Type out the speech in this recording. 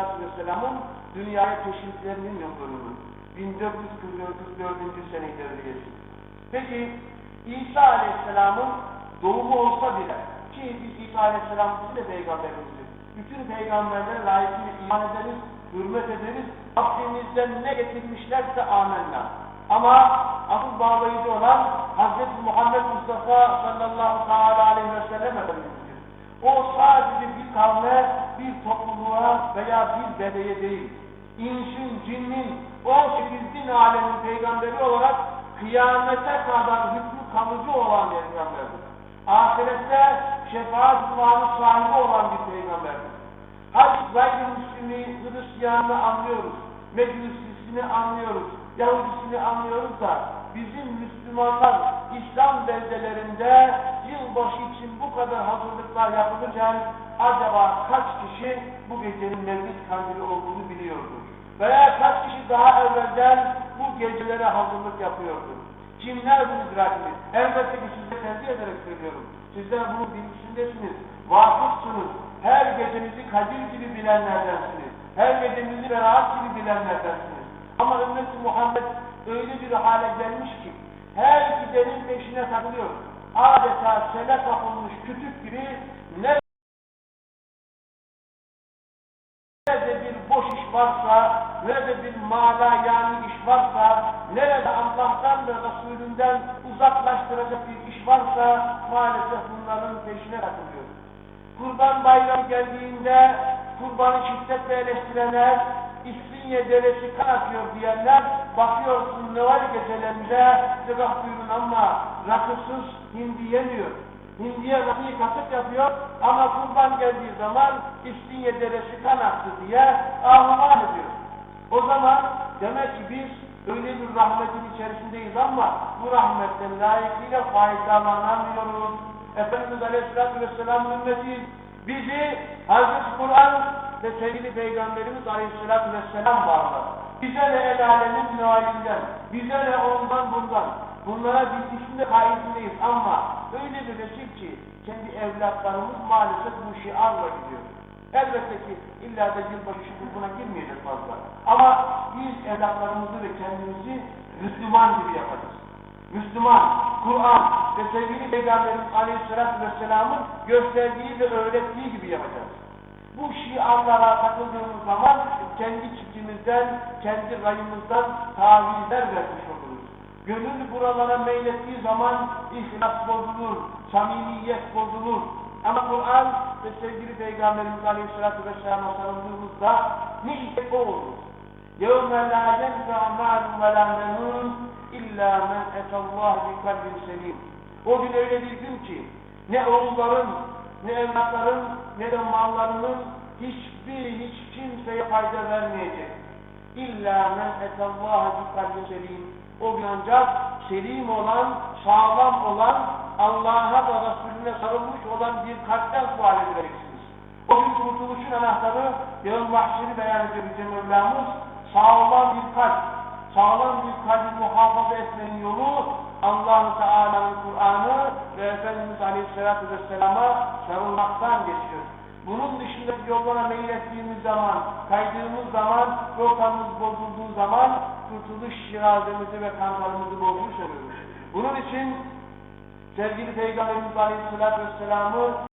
Aleyhisselatü Vesselam'ın dünyaya teşriflerinin yıl dönümü. 1444 sene ilerleyesin. Peki İsa Aleyhisselam'ın doğumu olsa bile ki biz İsa Aleyhisselam bizim de peygamberimizdir. Bütün peygamberlere layıkıyla iman ederiz, hürmet ederiz. Rabbimizden ne getirmişlerse amenna. Ama asıl bağlayıcı olan Hz. Muhammed Mustafa sallallahu aleyhi ve sellem Efendimiz'dir. O sadece bir kavme, bir topluluğa veya bir bedeye değil, insin, cinnin, 18 bin alemin peygamberi olarak kıyamete kadar hükmü kalıcı olan peygamberdir. Ahirette şefaat duanı sahibi olan bir peygamberdir. Hac gayrimüslimi, Hristiyanını anlıyoruz, Meclislisini anlıyoruz, Yahudisini anlıyoruz da bizim Müslümanlar İslam beldelerinde yılbaşı için bu kadar hazırlıklar yapılırken acaba kaç kişi bu gecenin Mevlid kandili olduğunu biliyordur? Veya kaç kişi daha evvelden bu gecelere hazırlık yapıyordu? Kimler bunu idrak ediyor? Elbette ki size tercih ederek söylüyorum. Sizler bunun bilgisindesiniz, vakıfsınız. Her gecenizi Kadir gibi bilenlerdensiniz. Her gecenizi Berat gibi bilenlerdensiniz. Ama ümmeti Muhammed öyle bir hale gelmiş ki her gidenin peşine takılıyor. Adeta sele kapılmış kütük gibi ne nerede bir boş iş varsa, nerede bir mala yani iş varsa, nerede Allah'tan ve Resulünden uzaklaştıracak bir iş varsa maalesef bunların peşine takılıyor. Kurban bayramı geldiğinde kurbanı şiddetle eleştirenler, İstinye deresi kan akıyor diyenler, bakıyorsun Noel gecelerinde sabah buyurun ama rakısız hindi yemiyor. Hindiye rakıyı kasıp yapıyor ama kurban geldiği zaman İstinye deresi kan aktı diye ahman ediyor. O zaman demek ki biz öyle bir rahmetin içerisindeyiz ama bu rahmetten layıkıyla faydalanamıyoruz. Efendimiz Aleyhisselatü Vesselam'ın ümmeti bizi Hazreti Kur'an ve sevgili Peygamberimiz Aleyhisselatü Vesselam bağlar. Bize ne el alemin mealinden, bize ne ondan bundan. Bunlara bilgisinde kaidedeyiz ama resim ki kendi evlatlarımız maalesef bu şiarla gidiyor. Elbette ki illa da yılbaşı buna girmeyecek fazla. Ama biz evlatlarımızı ve kendimizi Müslüman gibi yapacağız. Müslüman, Kur'an ve sevgili Peygamberimiz Aleyhisselatü Vesselam'ın gösterdiği ve öğrettiği gibi yapacağız. Bu şiarlara takıldığımız zaman kendi çiftçimizden, kendi rayımızdan tavizler vermiş oluruz. Gönül buralara meylettiği zaman ihlas bozulur, samimiyet bozulur. Ama Kur'an ve sevgili Peygamberimiz Aleyhisselatü Vesselam'a sarıldığımızda ne ise o olur. يَوْمَ لَا يَنْفَعْ مَالٌ وَلَا مَنُونَ اِلَّا مَنْ اَتَ اللّٰهِ بِقَلْبٍ سَلِيمٍ O gün öyle bir gün ki ne oğulların, ne evlatların, ne de mallarının hiçbir hiç kimseye fayda vermeyecek. İlla men etallaha bi kalbin selim. O gün ancak selim olan, sağlam olan, Allah'a da Resulüne sarılmış olan bir kalpten sual edeceksiniz. O gün kurtuluşun anahtarı, yarın mahşeri beyan Yüce Mevlamız, sağlam bir kalp, sağlam bir kalbi muhafaza etmenin yolu, allah Teala'nın Kur'an'ı ve Efendimiz Aleyhisselatü Vesselam'a sarılmaktan geçiyor. Bunun dışında yollara meylettiğimiz zaman, kaydığımız zaman, rotamız bozulduğu zaman kurtuluş şirazemizi ve kantarımızı bozmuş oluyoruz. Bunun için sevgili Peygamberimiz Aleyhisselatü Vesselam'ı